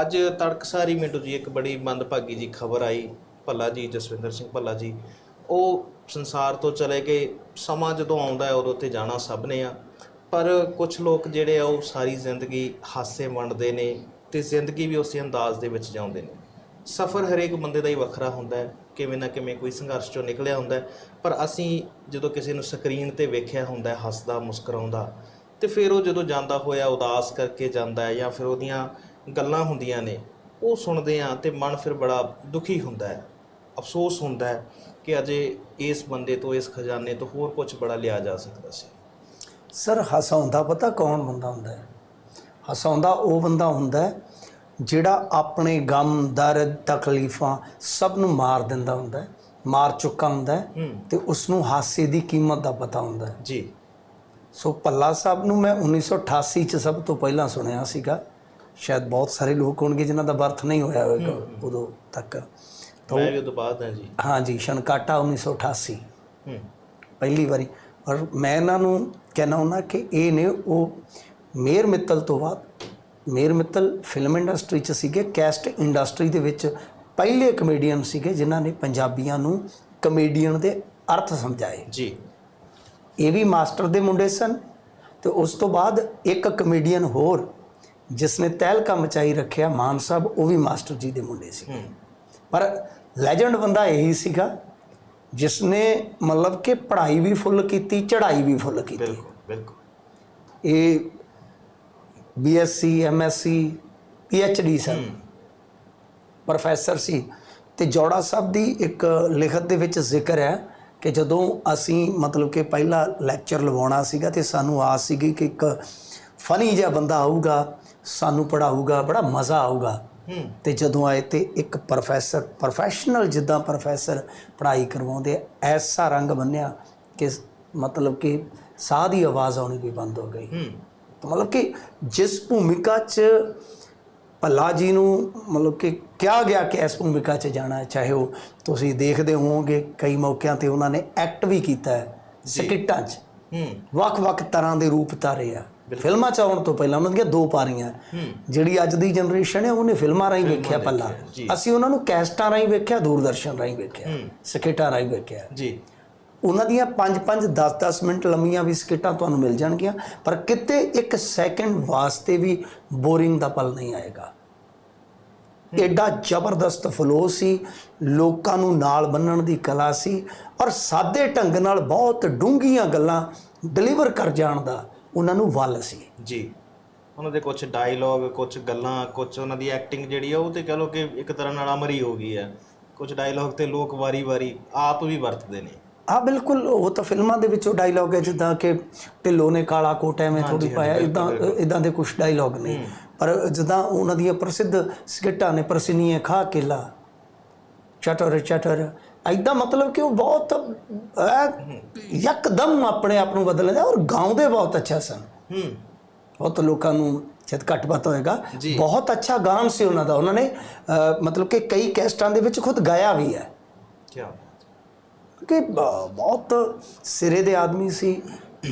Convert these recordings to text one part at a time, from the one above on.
ਅੱਜ ਤੜਕਸਾਰੀ ਮਿੰਟੂ ਜੀ ਇੱਕ ਬੜੀ ਮੰਦਭਾਗੀ ਜੀ ਖਬਰ ਆਈ, ਭੱਲਾ ਜੀ, ਜਸਵਿੰਦਰ ਸਿੰਘ ਭੱਲਾ ਜੀ। ਉਹ ਸੰਸਾਰ ਤੋਂ ਚਲੇ ਗਏ, ਸਮਾਂ ਜਦੋਂ ਆਉਂਦਾ ਹੈ ਉਦੋਂ ਤੇ ਜਾਣਾ ਸਭ ਨੇ ਆ। ਪਰ ਕੁਝ ਲੋਕ ਜਿਹੜੇ ਆ ਉਹ ਸਾਰੀ ਜ਼ਿੰਦਗੀ ਹਾਸੇ ਵੰਡਦੇ ਨੇ ਤੇ ਜ਼ਿੰਦਗੀ ਵੀ ਉਸੇ ਅੰਦਾਜ਼ ਦੇ ਵਿੱਚ ਜਾਂਦੇ ਨੇ। ਸਫ਼ਰ ਹਰੇਕ ਬੰਦੇ ਦਾ ਹੀ ਵੱਖਰਾ ਹੁੰਦਾ ਹੈ, ਕਿਵੇਂ ਨਾ ਕਿਵੇਂ ਕੋਈ ਸੰਘਰਸ਼ ਚੋਂ ਨਿਕਲਿਆ ਹੁੰਦਾ ਪਰ ਅਸੀਂ ਜਦੋਂ ਕਿਸੇ ਨੂੰ ਸਕਰੀਨ ਤੇ ਵੇਖਿਆ ਹੁੰਦਾ ਹੱਸਦਾ, ਮੁਸਕਰਾਉਂਦਾ, ਤੇ ਫਿਰ ਉਹ ਜਦੋਂ ਜਾਂਦਾ ਹੋਇਆ, ਉਦਾਸ ਕਰਕੇ ਜਾਂਦਾ ਹੈ ਜਾਂ ਫਿਰ ਉਹਦੀਆਂ ਗੱਲਾਂ ਹੁੰਦੀਆਂ ਨੇ ਉਹ ਸੁਣਦੇ ਆ ਤੇ ਮਨ ਫਿਰ ਬੜਾ ਦੁਖੀ ਹੁੰਦਾ ਹੈ। ਅਫਸੋਸ ਹੁੰਦਾ ਹੈ ਕਿ ਅਜੇ ਇਸ ਬੰਦੇ ਤੋਂ ਇਸ ਖਜ਼ਾਨੇ ਤੋਂ ਹੋਰ ਕੁਝ ਬੜਾ ਲਿਆ ਜਾ ਸਕਦਾ ਸੀ। ਸਰ ਹਸਾਉਂਦਾ ਪਤਾ ਕੌਣ ਬੰਦਾ ਹੁੰਦਾ ਹੈ? ਹਸਾਉਂਦਾ ਉਹ ਬੰਦਾ ਹੁੰਦਾ ਹੈ ਜਿਹੜਾ ਆਪਣੇ ਗਮ ਦਰਦ ਤਕਲੀਫਾਂ ਸਭ ਨੂੰ ਮਾਰ ਦਿੰਦਾ ਹੁੰਦਾ ਹੈ ਮਾਰ ਚੁੱਕਾ ਹੁੰਦਾ ਹੈ ਤੇ ਉਸ ਨੂੰ ਹਾਸੇ ਦੀ ਕੀਮਤ ਦਾ ਪਤਾ ਹੁੰਦਾ ਹੈ। ਜੀ। ਸੋ ਭੱਲਾ ਸਾਹਿਬ ਨੂੰ ਮੈਂ 1988 ਚ ਸਭ ਤੋਂ ਪਹਿਲਾਂ ਸੁਣਿਆ ਸੀਗਾ। ਸ਼ਾਇਦ ਬਹੁਤ ਸਾਰੇ ਲੋਕ ਹੋਣਗੇ ਜਿਨ੍ਹਾਂ ਦਾ ਬਰਥ ਨਹੀਂ ਹੋਇਆ ਹੋਵੇਗਾ ਉਦੋਂ ਤੱਕ। ਮੈਂ ਵੀ ਤੋਂ ਬਾਅਦ ਹਾਂ ਜੀ। ਹਾਂਜੀ ਸ਼ਨਕਾਟਾ 1988 ਹੂੰ। ਪਹਿਲੀ ਵਾਰੀ। ਔਰ ਮੈਂ ਇਹਨਾਂ ਨੂੰ ਕਹਿਣਾ ਹੁੰਦਾ ਕਿ ਇਹ ਨੇ ਉਹ ਮੇਰ ਮਿੱਤਲ ਤੋਂ ਬਾਅਦ ਮੇਰ ਮਿੱਤਲ ਫਿਲਮ ਇੰਡਸਟਰੀ 'ਚ ਸੀਗੇ ਕੈਸਟ ਇੰਡਸਟਰੀ ਦੇ ਵਿੱਚ ਪਹਿਲੇ ਕਮੇਡੀਅਨ ਸੀਗੇ ਜਿਨ੍ਹਾਂ ਨੇ ਪੰਜਾਬੀਆਂ ਨੂੰ ਕਮੇਡੀਅਨ ਦੇ ਅਰਥ ਸਮਝਾਏ। ਜੀ। ਇਹ ਵੀ ਮਾਸਟਰ ਦੇ ਮੁੰਡੇ ਸਨ ਤੇ ਉਸ ਤੋਂ ਬਾਅਦ ਇੱਕ ਕਮੇਡੀਅਨ ਹੋਰ ਜਿਸ ਨੇ ਤਹਿਲਕਾ ਮਚਾਈ ਰੱਖਿਆ ਮਾਨ ਸਾਹਿਬ ਉਹ ਵੀ ਮਾਸਟਰ ਜੀ ਦੇ ਮੁੰਡੇ ਸੀ। ਪਰ ਲੈਜੈਂਡ ਬੰਦਾ ਇਹੀ ਸੀਗਾ ਜਿਸ ਨੇ ਮਤਲਬ ਕਿ ਪੜ੍ਹਾਈ ਵੀ ਫੁੱਲ ਕੀਤੀ ਚੜ੍ਹਾਈ ਵੀ ਫੁੱਲ ਕੀਤੀ। ਬਿਲਕੁਲ ਬਿਲਕੁਲ। ਇਹ ਬੀਐਸਸੀ ਐਮਐਸਸੀ ਪੀਐਚਡੀ ਸਨ। ਪ੍ਰੋਫੈਸਰ ਸੀ। ਤੇ ਜੋੜਾ ਸਾਹਿਬ ਦੀ ਇੱਕ ਲਿਖਤ ਦੇ ਵਿੱਚ ਜ਼ਿਕਰ ਹੈ ਕਿ ਜਦੋਂ ਅਸੀਂ ਮਤਲਬ ਕਿ ਪਹਿਲਾ ਲੈਕਚਰ ਲਵਾਉਣਾ ਸੀਗਾ ਤੇ ਸਾਨੂੰ ਆਸ ਸੀਗੀ ਕਿ ਇੱਕ ਫਨੀ ਜਿਹਾ ਬੰਦਾ ਆਊਗਾ ਸਾਨੂੰ ਪੜਾਊਗਾ ਬੜਾ ਮਜ਼ਾ ਆਊਗਾ। ਤੇ ਜਦੋਂ ਆਏ ਤੇ ਇੱਕ ਪ੍ਰੋਫੈਸਰ ਪ੍ਰੋਫੈਸ਼ਨਲ ਜਿੱਦਾਂ ਪ੍ਰੋਫੈਸਰ ਪੜ੍ਹਾਈ ਕਰਵਾਉਂਦੇ ਐਸਾ ਰੰਗ ਬੰਨਿਆ ਕਿ ਮਤਲਬ ਕਿ ਸਾਹ ਦੀ ਆਵਾਜ਼ ਆਉਣੀ ਵੀ ਬੰਦ ਹੋ ਗਈ। ਤਾਂ ਮਤਲਬ ਕਿ ਜਿਸ ਭੂਮਿਕਾ 'ਚ ਭੱਲਾ ਜੀ ਨੂੰ ਮਤਲਬ ਕਿ ਕਿਹਾ ਗਿਆ ਕਿ ਇਸ ਭੂਮਿਕਾ 'ਚ ਜਾਣਾ ਚਾਹੇ ਉਹ ਤੁਸੀਂ ਦੇਖਦੇ ਹੋਵੋਗੇ ਕਈ ਮੌਕਿਆਂ ਤੇ ਉਹਨਾਂ ਨੇ ਐਕਟ ਵੀ ਕੀਤਾ ਹੈ ਸਕਿੱਟਾਂ 'ਚ। ਹੂੰ। ਵੱਖ-ਵੱਖ ਤਰ੍ਹਾਂ ਦੇ ਰੂਪ ਧਾਰੇ ਆ। ਫਿਲਮਾਂ 'ਚ ਆਉਣ ਤੋਂ ਪਹਿਲਾਂ ਉਹਨਾਂ ਦੀਆਂ ਦੋ ਪਾਰੀਆਂ। ਜਿਹੜੀ ਅੱਜ ਦੀ ਜਨਰੇਸ਼ਨ ਹੈ ਉਹਨੇ ਫਿਲਮਾਂ ਰਾਹੀਂ ਵੇਖਿਆ ਪੱਲਾ। ਅਸੀਂ ਉਹਨਾਂ ਨੂੰ ਕੈਸਟਾਂ ਰਾਹੀਂ ਵੇਖਿਆ ਦੂਰਦਰਸ਼ਨ ਰਾਹੀਂ ਵੇਖਿਆ ਸਕਿੱਟਾਂ ਰਾਹੀਂ ਵੇਖਿਆ। ਜੀ। ਉਹਨਾਂ ਦੀਆਂ 5-5 10-10 ਮਿੰਟ ਲੰਮੀਆਂ ਵੀ ਸਕਿੱਟਾਂ ਤੁਹਾਨੂੰ ਮਿਲ ਜਾਣਗੀਆਂ ਪਰ ਕਿਤੇ ਇੱਕ ਸੈਕਿੰਡ ਵਾਸਤੇ ਵੀ ਬੋਰਿੰਗ ਦਾ ਪਲ ਨਹੀਂ ਆਏਗਾ। ਐਡਾ ਜ਼ਬਰਦਸਤ ਫਲੋ ਸੀ ਲੋਕਾਂ ਨੂੰ ਨਾਲ ਬੰਨਣ ਦੀ ਕਲਾ ਸੀ ਔਰ ਸਾਦੇ ਢੰਗ ਨਾਲ ਬਹੁਤ ਡੂੰਘੀਆਂ ਗੱਲਾਂ ਡਿਲੀਵਰ ਕਰ ਜਾਣ ਦਾ ਉਹਨਾਂ ਨੂੰ ਵੱਲ ਸੀ। ਜੀ। ਉਹਨਾਂ ਦੇ ਕੁਝ ਡਾਇਲੌਗ ਕੁਝ ਗੱਲਾਂ ਕੁਝ ਉਹਨਾਂ ਦੀ ਐਕਟਿੰਗ ਜਿਹੜੀ ਆ ਉਹ ਤੇ ਕਹ ਲੋ ਕਿ ਇੱਕ ਤਰ੍ਹਾਂ ਨਾਲ ਅਮਰੀ ਹੋ ਗਈ ਹੈ ਕੁਝ ਡਾਇਲੌਗ ਤੇ ਲੋਕ ਵਾਰੀ-ਵਾਰੀ ਆਪ ਵੀ ਵਰਤਦੇ ਨੇ। ਆ ਬਿਲਕੁਲ। ਉਹ ਤਾਂ ਫਿਲਮਾਂ ਦੇ ਵਿੱਚੋਂ ਡਾਇਲੌਗ ਹੈ ਜਿੱਦਾਂ ਕਿ ਢਿੱਲੋਂ ਨੇ ਕਾਲਾ ਕੋਟ ਐਵੇਂ ਥੋੜੀ ਪਾਇਆ ਇਦਾਂ ਇਦਾਂ ਦੇ ਕੁਝ ਡਾਇਲੌਗ ਨੇ। ਪਰ ਜਿੱਦਾਂ ਉਹਨਾਂ ਦੀਆਂ ਪ੍ਰਸਿੱਧ ਸਕਿੱਟਾਂ ਨੇ ਪ੍ਰਸਿਨੀਏ ਖਾ ਕੇਲਾ ਚਟਰ ਚਟਰ। ਐਦਾਂ ਮਤਲਬ ਕਿ ਉਹ ਬਹੁਤ ਯਕਦਮ ਆਪਣੇ ਆਪ ਨੂੰ ਬਦਲ ਲੈਂਦੇ ਔਰ ਗਾਉਂਦੇ ਬਹੁਤ ਅੱਛਾ ਸਨ। ਹੂੰ। ਬਹੁਤ ਲੋਕਾਂ ਨੂੰ ਸ਼ਾਇਦ ਘੱਟ ਪਤਾ ਹੋਏਗਾ। ਬਹੁਤ ਅੱਛਾ ਗਾਣ ਸੀ ਉਹਨਾਂ ਦਾ। ਉਹਨਾਂ ਨੇ ਮਤਲਬ ਕਿ ਕਈ ਕੈਸਟਾਂ ਦੇ ਵਿੱਚ ਖੁਦ ਗਾਇਆ ਵੀ ਹੈ। ਕੀ ਬਹੁਤ ਸਿਰੇ ਦੇ ਆਦਮੀ ਸੀ।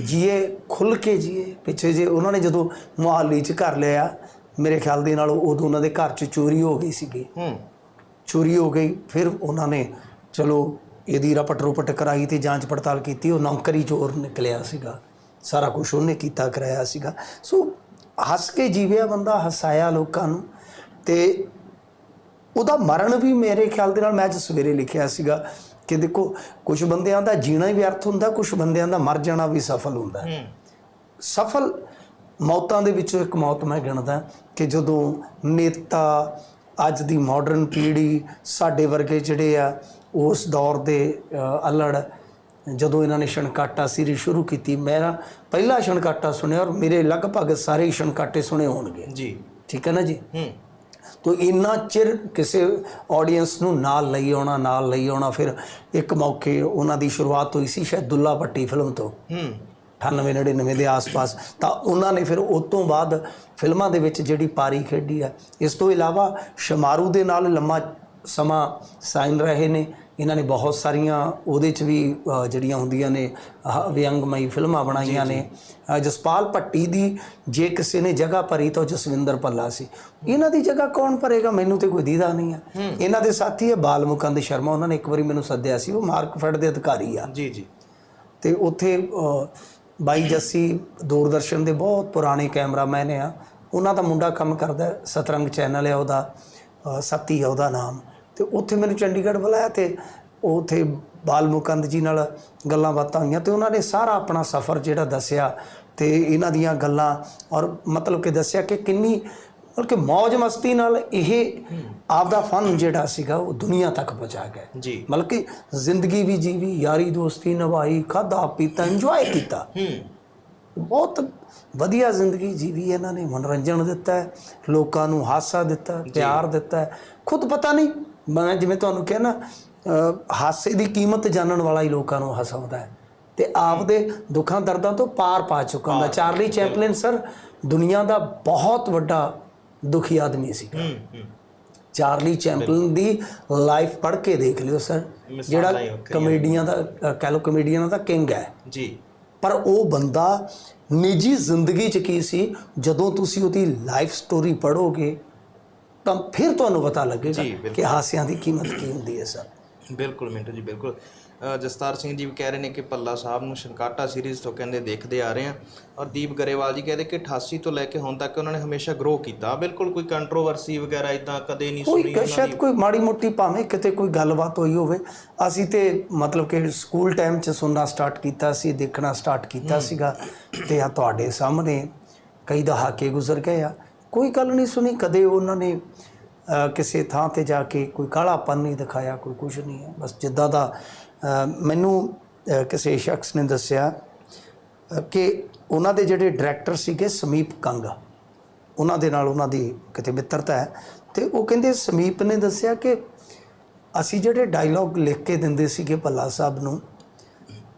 ਜੀਏ ਖੁੱਲ ਕੇ ਜੀਏ। ਪਿੱਛੇ ਜੇ ਉਹਨਾਂ ਨੇ ਜਦੋਂ ਮੁਹਾਲੀ ਚ ਘਰ ਲਿਆ ਮੇਰੇ ਖਿਆਲ ਦੇ ਨਾਲ ਉਦੋਂ ਉਹਨਾਂ ਦੇ ਘਰ ਚ ਚੋਰੀ ਹੋ ਗਈ ਸੀਗੀ। ਹੂੰ। ਚੋਰੀ ਹੋ ਗਈ ਫਿਰ ਉਹਨਾਂ ਨੇ ਚਲੋ ਇਹਦੀ ਰਪਟ ਰੋਪਟ ਕਰਾਈ ਤੇ ਜਾਂਚ ਪੜਤਾਲ ਕੀਤੀ ਉਹ ਨੌਕਰੀ ਚੋਰ ਨਿਕਲਿਆ ਸੀਗਾ। ਸਾਰਾ ਕੁਝ ਉਹਨੇ ਕੀਤਾ ਕਰਾਇਆ ਸੀਗਾ। ਸੋ ਹੱਸ ਕੇ ਜੀਵਿਆ ਬੰਦਾ ਹਸਾਇਆ ਲੋਕਾਂ ਨੂੰ ਤੇ ਉਹਦਾ ਮਰਨ ਵੀ ਮੇਰੇ ਖਿਆਲ ਦੇ ਨਾਲ ਮੈਂ ਅੱਜ ਸਵੇਰੇ ਲਿਖਿਆ ਸੀਗਾ ਕਿ ਦੇਖੋ ਕੁਝ ਬੰਦਿਆਂ ਦਾ ਜੀਣਾ ਹੀ ਵਿਅਰਥ ਹੁੰਦਾ ਕੁਝ ਬੰਦਿਆਂ ਦਾ ਮਰ ਜਾਣਾ ਵੀ ਸਫਲ ਹੁੰਦਾ। ਸਫਲ ਮੌਤਾਂ ਦੇ ਵਿੱਚੋਂ ਇੱਕ ਮੌਤ ਮੈਂ ਗਿਣਦਾ ਕਿ ਜਦੋਂ ਨੇਤਾ ਅੱਜ ਦੀ ਮਾਡਰਨ ਪੀੜ੍ਹੀ ਸਾਡੇ ਵਰਗੇ ਜਿਹੜੇ ਆ ਉਸ ਦੌਰ ਦੇ ਅਲੜ ਜਦੋਂ ਇਹਨਾਂ ਨੇ ਛਣਕਾਟਾ ਸੀਰੀ ਸ਼ੁਰੂ ਕੀਤੀ ਮੇਰਾ ਪਹਿਲਾ ਛਣਕਾਟਾ ਸੁਣਿਆ ਔਰ ਮੇਰੇ ਲਗਭਗ ਸਾਰੇ ਛਣਕਾਟੇ ਸੁਣੇ ਹੋਣਗੇ। ਜੀ। ਠੀਕ ਹੈ ਨਾ ਜੀ? ਹੂੰ। ਤੋ ਇੰਨਾ ਚਿਰ ਕਿਸੇ ਆਡੀਅנס ਨੂੰ ਨਾਲ ਲਈ ਆਉਣਾ ਨਾਲ ਲਈ ਆਉਣਾ ਫਿਰ ਇੱਕ ਮੌਕੇ ਉਹਨਾਂ ਦੀ ਸ਼ੁਰੂਆਤ ਹੋਈ ਸੀ ਸ਼ਾਇਦ ਦੁੱਲਾ ਭੱਟੀ ਫਿਲਮ ਤੋਂ। ਹੂੰ। 98 99 ਦੇ ਆਸ-ਪਾਸ ਤਾਂ ਉਹਨਾਂ ਨੇ ਫਿਰ ਉਸ ਤੋਂ ਬਾਅਦ ਫਿਲਮਾਂ ਦੇ ਵਿੱਚ ਜਿਹੜੀ ਪਾਰੀ ਖੇਡੀ ਆ ਇਸ ਤੋਂ ਇਲਾਵਾ ਸ਼ਮਾਰੂ ਦੇ ਨਾਲ ਲੰਮਾ ਸਮਾਂ ਸਾਈਨ ਰਹੇ ਨੇ। ਇਹਨਾਂ ਨੇ ਬਹੁਤ ਸਾਰੀਆਂ ਉਹਦੇ ਚ ਵੀ ਜਿਹੜੀਆਂ ਹੁੰਦੀਆਂ ਨੇ ਵਿਅੰਗਮਈ ਫਿਲਮਾਂ ਬਣਾਈਆਂ ਨੇ। ਜਸਪਾਲ ਭੱਟੀ ਦੀ ਜੇ ਕਿਸੇ ਨੇ ਜਗ੍ਹਾ ਭਰੀ ਤਾਂ ਜਸਵਿੰਦਰ ਭੱਲਾ ਸੀ। ਇਹਨਾਂ ਦੀ ਜਗ੍ਹਾ ਕੌਣ ਭਰੇਗਾ? ਮੈਨੂੰ ਤੇ ਕੋਈ ਦੀਦਾ ਨਹੀਂ ਹੈ। ਇਹਨਾਂ ਦੇ ਸਾਥੀ ਹੈ ਬਾਲਮੁਕੰਦ ਸ਼ਰਮਾ। ਉਹਨਾਂ ਨੇ ਇੱਕ ਵਾਰੀ ਮੈਨੂੰ ਸੱਦਿਆ ਸੀ ਉਹ ਮਾਰਕਫੈਡ ਦੇ ਅਧਿਕਾਰੀ ਆ। ਜੀ ਜੀ। ਤੇ ਉੱਥੇ ਬਾਈ ਜੱਸੀ ਦੂਰਦਰਸ਼ਨ ਦੇ ਬਹੁਤ ਪੁਰਾਣੇ ਕੈਮਰਾਮੈਨ ਆ। ਉਹਨਾਂ ਦਾ ਮੁੰਡਾ ਕੰਮ ਕਰਦਾ ਸਤਰੰਗ ਚੈਨਲ ਹੈ ਉਹਦਾ ਸਤੀ ਹੈ ਉਹਦਾ ਨਾਮ। ਤੇ ਉੱਥੇ ਮੈਨੂੰ ਚੰਡੀਗੜ੍ਹ ਬੁਲਾਇਆ ਤੇ ਉਹ ਉੱਥੇ ਬਾਲ ਮੁਕੰਦ ਜੀ ਨਾਲ ਗੱਲਾਂ ਬਾਤਾਂ ਹੋਈਆਂ ਤੇ ਉਹਨਾਂ ਨੇ ਸਾਰਾ ਆਪਣਾ ਸਫ਼ਰ ਜਿਹੜਾ ਦੱਸਿਆ ਤੇ ਇਹਨਾਂ ਦੀਆਂ ਗੱਲਾਂ ਔਰ ਮਤਲਬ ਕਿ ਦੱਸਿਆ ਕਿ ਕਿੰਨੀ ਮਤਲਬ ਕਿ ਮौज ਮਸਤੀ ਨਾਲ ਇਹ ਆਪਦਾ ਫਨ ਜਿਹੜਾ ਸੀਗਾ ਉਹ ਦੁਨੀਆ ਤੱਕ ਪਹੁੰਚਾ ਗਏ ਜੀ। ਮਤਲਬ ਕਿ ਜ਼ਿੰਦਗੀ ਵੀ ਜੀਵੀ ਯਾਰੀ ਦੋਸਤੀ ਨਿਭਾਈ ਖਾਧਾ ਪੀਤਾ ਇੰਜੋਏ ਕੀਤਾ। ਹੂੰ। ਬਹੁਤ ਵਧੀਆ ਜ਼ਿੰਦਗੀ ਜੀਵੀ ਇਹਨਾਂ ਨੇ। ਮਨੋਰੰਜਨ ਦਿੱਤਾ ਹੈ ਲੋਕਾਂ ਨੂੰ ਹਾਸਾ ਦਿੱਤਾ ਪਿਆਰ ਦਿੱਤਾ। ਹੈ। ਖੁਦ ਪਤਾ ਨਹੀਂ ਮੈਂ ਜਿਵੇਂ ਤੁਹਾਨੂੰ ਕਿਹਾ ਨਾ ਹਾਸੇ ਦੀ ਕੀਮਤ ਜਾਣਨ ਵਾਲਾ ਹੀ ਲੋਕਾਂ ਨੂੰ ਹਸਾਉਂਦਾ ਹੈ। ਤੇ ਆਪਦੇ ਦੁੱਖਾਂ ਦਰਦਾਂ ਤੋਂ ਪਾਰ ਪਾ ਚੁੱਕਾ ਹੁੰਦਾ। ਚਾਰਲੀ ਚੈਪਲਿਨ ਸਰ ਦੁਨੀਆ ਦਾ ਬਹੁਤ ਵੱਡਾ ਦੁਖੀ ਆਦਮੀ ਸੀ। ਚਾਰਲੀ ਚੈਪਲਿਨ ਦੀ ਲਾਈਫ ਪੜ੍ਹ ਕੇ ਦੇਖ ਲਿਓ ਸਰ। ਜਿਹੜਾ। ਕਮੇਡੀਆਂ ਦਾ ਕਹਿ ਲਓ ਕਮੇਡੀਆਂ ਦਾ ਕਿੰਗ ਹੈ। ਜੀ। ਪਰ ਉਹ ਬੰਦਾ ਨਿੱਜੀ ਜ਼ਿੰਦਗੀ 'ਚ ਕੀ ਸੀ? ਜਦੋਂ ਤੁਸੀਂ ਉਹਦੀ ਲਾਈਫ ਸਟੋਰੀ ਪੜ੍ਹੋਗੇ ਤਾਂ ਫਿਰ ਤੁਹਾਨੂੰ ਪਤਾ ਲੱਗੇਗਾ। ਕਿ ਹਾਸਿਆਂ ਦੀ ਕੀਮਤ ਕੀ ਹੁੰਦੀ ਹੈ ਸਰ। ਬਿਲਕੁਲ ਮਿੰਟੂ ਜੀ ਬਿਲਕੁਲ। ਅ, ਜਸਤਾਰ ਸਿੰਘ ਜੀ ਵੀ ਕਹਿ ਰਹੇ ਨੇ ਕਿ ਪੱਲਾ ਸਾਹਿਬ ਨੂੰ ਸ਼ਨਕਾਟਾ ਸੀਰੀਜ਼ ਤੋਂ ਕਹਿੰਦੇ ਦੇਖਦੇ ਆ ਰਹੇ ਆ ਔਰ ਦੀਪ ਗਰੇਵਾਲ ਜੀ ਕਹਿੰਦੇ ਕਿ 88 ਤੋਂ ਲੈ ਕੇ ਹੁਣ ਤੱਕ ਉਹਨਾਂ ਨੇ ਹਮੇਸ਼ਾ ਗਰੋ ਕੀਤਾ। ਬਿਲਕੁਲ ਕੋਈ ਕੰਟਰੋਵਰਸੀ ਵਗੈਰਾ ਇਦਾਂ ਕਦੇ ਨਹੀਂ ਕੋਈ ਸੁਣੀ ਉਹਨਾਂ ਸ਼ਾਇਦ ਦੀ। ਕੋਈ ਮਾੜੀ ਮੋਟੀ ਭਾਵੇਂ ਕਿਤੇ ਕੋਈ ਗੱਲਬਾਤ ਹੋਈ ਹੋਵੇ ਅਸੀਂ ਤੇ ਮਤਲਬ ਕਿ ਸਕੂਲ ਟਾਈਮ 'ਚ ਸੁਣਨਾ ਸਟਾਰਟ ਕੀਤਾ ਸੀ ਦੇਖਣਾ ਸਟਾਰਟ ਕੀਤਾ ਸੀਗਾ ਤੇ ਆ ਤੁਹਾਡੇ ਸਾਹਮਣੇ ਕਈ ਦਹਾਕੇ ਗੁਜ਼ਰ ਗਏ ਆ। ਕੋਈ ਗੱਲ ਨਹੀਂ ਸੁਣੀ ਕਦੇ ਉਹਨਾਂ ਨੇ ਕਿਸੇ ਥਾਂ ਤੇ ਜਾ ਕੇ ਕੋਈ ਕਾਲਾਪਨ ਨਹੀਂ ਦਿਖਾਇਆ, ਕੋਈ ਕੁਝ ਨਹੀਂ ਹੈ। ਬਸ ਜਿੱਦਾਂ ਦਾ ਮੈਨੂੰ ਕਿਸੇ ਸ਼ਖਸ ਨੇ ਦੱਸਿਆ ਕਿ ਉਹਨਾਂ ਦੇ ਜਿਹੜੇ ਡਾਇਰੈਕਟਰ ਸੀਗੇ ਸਮੀਪ ਕੰਗ, ਉਹਨਾਂ ਦੇ ਨਾਲ ਉਹਨਾਂ ਦੀ ਕਿਤੇ ਮਿੱਤਰਤਾ ਹੈ। ਤੇ ਉਹ ਕਹਿੰਦੇ ਸਮੀਪ ਨੇ ਦੱਸਿਆ ਕਿ ਅਸੀਂ ਜਿਹੜੇ ਡਾਇਲੌਗ ਲਿਖ ਕੇ ਦਿੰਦੇ ਸੀਗੇ ਭੱਲਾ ਸਾਹਿਬ ਨੂੰ,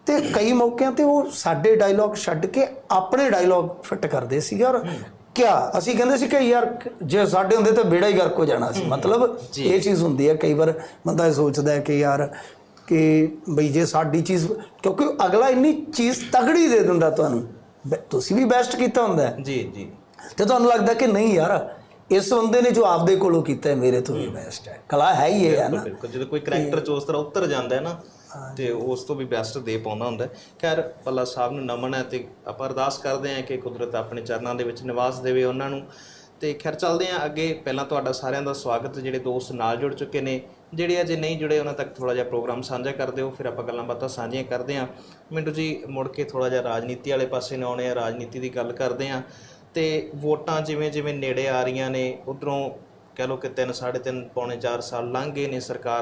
ਤੇ ਕਈ ਮੌਕਿਆਂ ਤੇ ਉਹ ਸਾਡੇ ਡਾਇਲੌਗ ਛੱਡ ਕੇ ਆਪਣੇ ਡਾਇਲੌਗ ਫਿੱਟ ਕਰਦੇ ਸੀਗੇ ਔਰ ਕਿਆ? ਅਸੀਂ ਕਹਿੰਦੇ ਸੀ ਕਿ ਯਾਰ ਜੇ ਸਾਡੇ ਹੁੰਦੇ ਤਾਂ ਬੇੜਾ ਹੀ ਗਰਕ ਹੋ ਜਾਣਾ ਸੀ। ਮਤਲਬ ਇਹ ਚੀਜ਼ ਹੁੰਦੀ ਹੈ ਕਈ ਵਾਰ ਬੰਦਾ ਇਹ ਸੋਚਦਾ ਹੈ ਕਿ ਯਾਰ ਕਿ ਬਈ ਜੇ ਸਾਡੀ ਚੀਜ਼ ਕਿਉਂਕਿ ਅਗਲਾ ਇੰਨੀ ਚੀਜ਼ ਤਗੜੀ ਦੇ ਦਿੰਦਾ ਤੁਹਾਨੂੰ। ਤੁਸੀਂ ਵੀ ਬੈਸਟ ਕੀਤਾ ਹੁੰਦਾ ਜੀ ਜੀ। ਤੇ ਤੁਹਾਨੂੰ ਲੱਗਦਾ ਕਿ ਨਹੀਂ ਯਾਰ ਇਸ ਬੰਦੇ ਨੇ ਜੋ ਆਪਦੇ ਕੋਲੋਂ ਕੀਤਾ ਹੈ ਮੇਰੇ ਤੋਂ ਵੀ ਬੈਸਟ ਹੈ। ਕਲਾ ਹੈ ਹੀ ਇਹ ਹੈ ਨਾ? ਬਿਲਕੁਲ ਜਦੋਂ ਕੋਈ ਕੈਰੈਕਟਰ ਚ ਉਸ ਤਰ੍ਹਾਂ ਉਤਰ ਜਾਂਦਾ ਹੈ ਨਾ ਤੇ ਉਸ ਤੋਂ ਵੀ ਬੈਸਟ ਦੇ ਪਾਉਂਦਾ ਹੁੰਦਾ। ਖੈਰ ਪੱਲਾ ਸਾਹਿਬ ਨੂੰ ਨਮਨ ਹੈ ਤੇ ਆਪਾਂ ਅਰਦਾਸ ਕਰਦੇ ਹਾਂ ਕਿ ਕੁਦਰਤ ਆਪਣੇ ਚਰਨਾਂ ਦੇ ਵਿੱਚ ਨਿਵਾਸ ਦੇਵੇ ਉਹਨਾਂ ਨੂੰ। ਤੇ ਖੈਰ ਚੱਲਦੇ ਹਾਂ ਅੱਗੇ। ਪਹਿਲਾਂ ਤੁਹਾਡਾ ਸਾਰਿਆਂ ਦਾ ਸਵਾਗਤ ਜਿਹੜੇ ਦੋਸਤ ਨਾਲ ਜੁੜ ਚੁੱਕੇ ਨੇ। ਜਿਹੜੇ ਅਜੇ ਨਹੀਂ ਜੁੜੇ ਉਹਨਾਂ ਤੱਕ ਥੋੜਾ ਜਿਹਾ ਪ੍ਰੋਗਰਾਮ ਸਾਂਝਾ ਕਰ ਦਿਓ। ਫਿਰ ਆਪਾਂ ਗੱਲਾਂ ਬਾਤਾਂ ਸਾਂਝੀਆਂ ਕਰਦੇ ਹਾਂ। ਮਿੰਟੂ ਜੀ ਮੁੜ ਕੇ ਥੋੜਾ ਜਿਹਾ ਰਾਜਨੀਤੀ ਵਾਲੇ ਪਾਸੇ ਨੂੰ ਆਉਣੇ ਆ। ਰਾਜਨੀਤੀ ਦੀ ਗੱਲ ਕਰਦੇ ਹਾਂ। ਤੇ ਵੋਟਾਂ ਜਿਵੇਂ ਜਿਵੇਂ ਨੇੜੇ ਆ ਰਹੀਆਂ ਨੇ, ਉਧਰੋਂ ਕਹਿ ਲਓ ਕਿ 3 3.5 ਪੌਣੇ ਚਾਰ ਸਾਲ ਲੰਘ ਗਏ ਨੇ ਸਰਕਾਰ